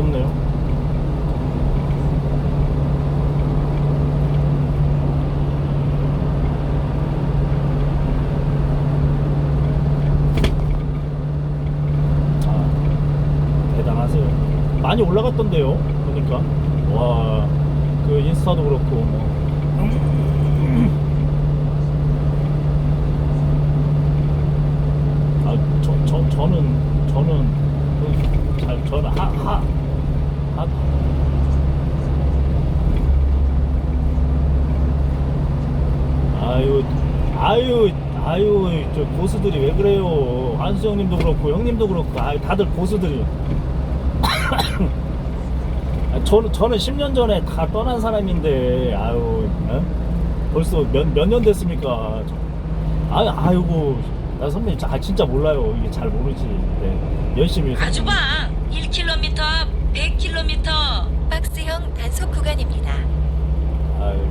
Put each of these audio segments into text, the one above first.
없네요. 아, 대단하세요. 많이 올라갔던데요. 보니까 와, 그 인스타도 그렇고 뭐. 아, 저는, 저는, 저는 하, 하, 하, 아유, 아유, 아유, 저 고수들이 왜 그래요? 한수 형님도 그렇고, 형님도 그렇고, 아유, 다들 고수들이. 아, 저는, 저는 10년 전에 다 떠난 사람인데, 아유, 어? 벌써 몇, 몇 년 됐습니까? 저- 아유, 아이고, 나 선배님, 아, 진짜 몰라요. 이게 잘 모르지. 네. 열심히. 아주 봐. 1km 앞 100km. 박스형 단속 구간입니다. 아유.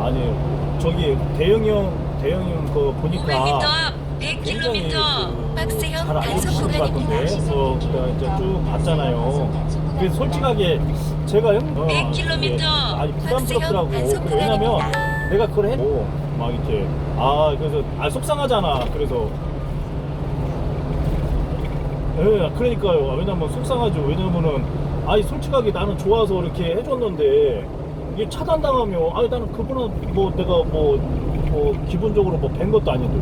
아니 저기 대영이 형 형그 500m 보니까 앞 굉장히 100km. 박스형 잘 알고 단속 계신 것 같은데 구간입니다. 제가 이제 쭉 봤잖아요. 근데 솔직하게 제가 형 어, 100km. 이게 아니 부담스럽더라고. 단속 그 왜냐면 구간입니다. 내가 그걸 했고 막 이렇게 아 그래서 아 속상하잖아. 그래서 예, 그러니까요. 아, 왜냐면 속상하죠. 왜냐면은 아니 솔직하게 나는 좋아서 이렇게 해줬는데 이게 차단당하면 아니 나는 그분은 뭐 내가 뭐 뭐 기본적으로 뭐 뵌 것도 아닌데